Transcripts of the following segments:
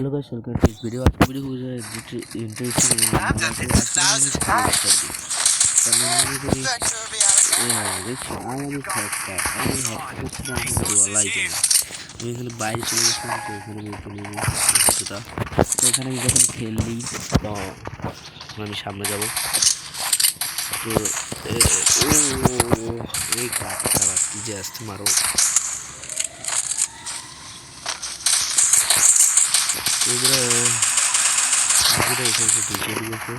Hello guys welcome to video আজকে video খুব interesting আমি এখানে বাইরে চলে গেছিলাম তো এখানে চলে কিছুটা তো এখানে আমি যখন খেললি তো আমি সামনে যাব তো এই কাজ কি যে আসতে মারো এগুলো এখানে দিয়েছে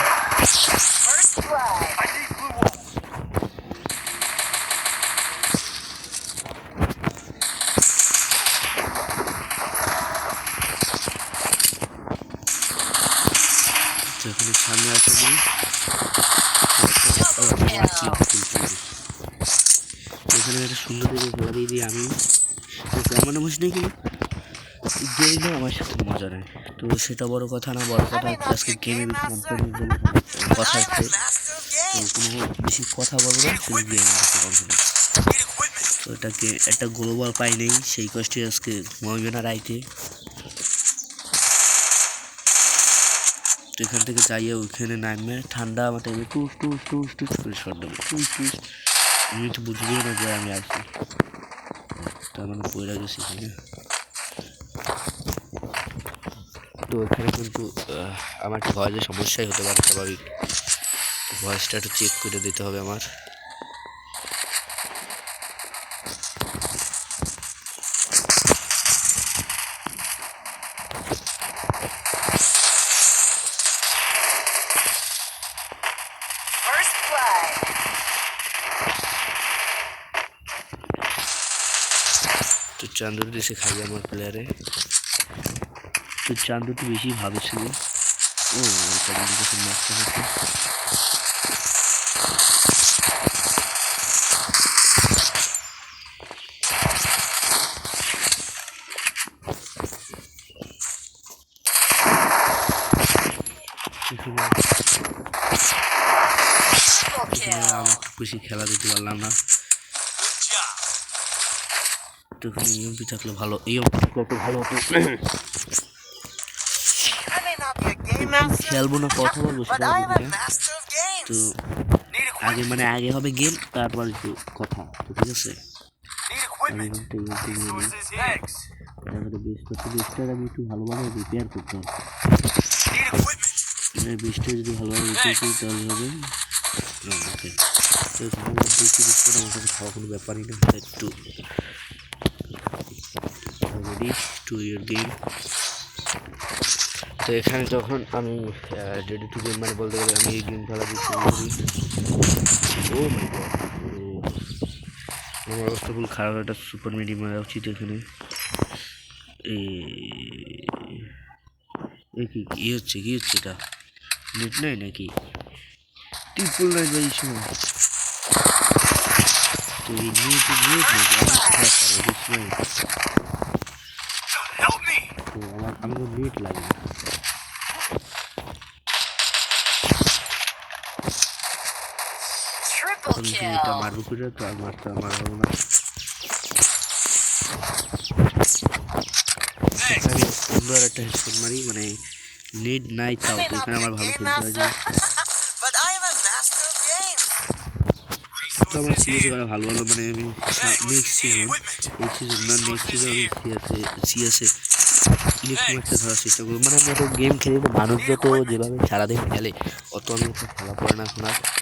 সামনে করি এখানে একটা সুন্দর দিকে খেলা দিয়ে দিই আমি তো আমার নাম কিন্তু আমার সাথে মজা নেয় তো সেটা বড় কথা না, বড় কথা হচ্ছে আজকে গেমের কথা তো কোনো বেশি কথা বলব না, শুধু গেম Need তো এটাকে একটা গ্লোবাল পাই নেই, সেই কষ্টে আজকে ঘুমাইবে না রাইতে। এখান থেকে যাইয়ে ওইখানে নামবে ঠান্ডা আমার টাইমে টুস টুস টুস টুস করে শট দেবে। টুস টুস। আমি তো বুঝবেই না যে আমি আসি তার মানে পড়ে গেছি এখানে তো এখানে কিন্তু আমার ভয়েসের সমস্যাই হতে পারে স্বাভাবিক। ভয়েসটা একটু চেক করে দিতে হবে আমার। তো চান্দুর দেশে খাই আমার প্লেয়ারে তো চান্দু তো বেশি ভাবেছিল। ও বেশি খেলা দিতে পারলাম না. তো ইএমপি থাকলে ভালো। থাকলে একটু ভালো হতো খেলব না কথা বলব সেটা তো আগে মানে আগে হবে গেম তারপর একটু কথা তো ঠিক আছে? Need আমি একটু ভালোভাবে রিপেয়ার করতে হবে। Need মানে যদি ভালোভাবে রিপেয়ার করি তাহলে হবে। তো আমার কাছে খাওয়া কোনো ব্যাপারই না। একটু তো এখানে যখন আমি রেডি টু গেম মানে বলতে গেলে আমি এই গেম খেলা ও আমার অবস্থা খুব খারাপ একটা সুপার মিডি মারা উচিত এখানে। কি হচ্ছে কি হচ্ছে এটা? নেট নাই নাকি? ট্রিপল নাইন ভাই সময় তো এই নেট নেট নাকি আমার আমি নেট লাগে না। আমি এটা মারবো করে তো আর মারতে আমার হব না এখানে সুন্দর একটা হেডশট মারি মানে নেট নাই তাও এখানে আমার ভালো খেলতে হয়. তো আমার সিএসি করা ভালো ভালো মানে আমি নেক্সট সিজন এই সিজন না নেক্সট সিজন আমি ইলেকট্রিক ধরার চেষ্টা করব মানে আমি গেম খেলি মানুষ যত যেভাবে সারাদিন খেলে অত আমি খেলা পড়ে না এখন তো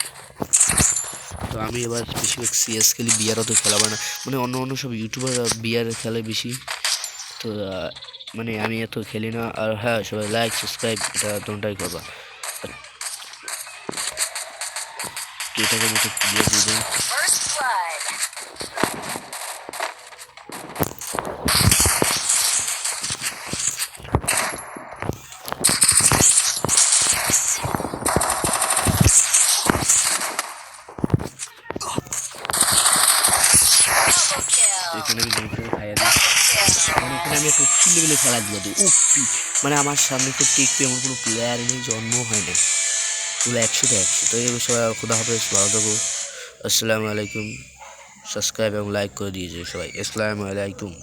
আমি এবার বেশিরভাগ সিএস খেলি বিয়ারও অত খেলা পড়ে না। মানে অন্য অন্য সব ইউটিউবার বিয়ার খেলে বেশি। তো মানে আমি এত খেলি না। আর হ্যাঁ সবাই লাইক সাবস্ক্রাইব এটা তোমরাই করবা। তো এটাকে মতো দিয়ে দিয়ে আমি গেম খেলে খাইয়া দিই। মানে লেভেলে উপ্পি মানে আমার সামনে তো টিকতে এমন কোনো প্লেয়ার নেই, জন্ম হয় না পুরো একশোতে একশো তো এই সবাই খুদা হবে ভালো থাকো। আসসালামু আলাইকুম। সাবস্ক্রাইব এবং লাইক করে দিয়েছে সবাই। আসসালামু আলাইকুম।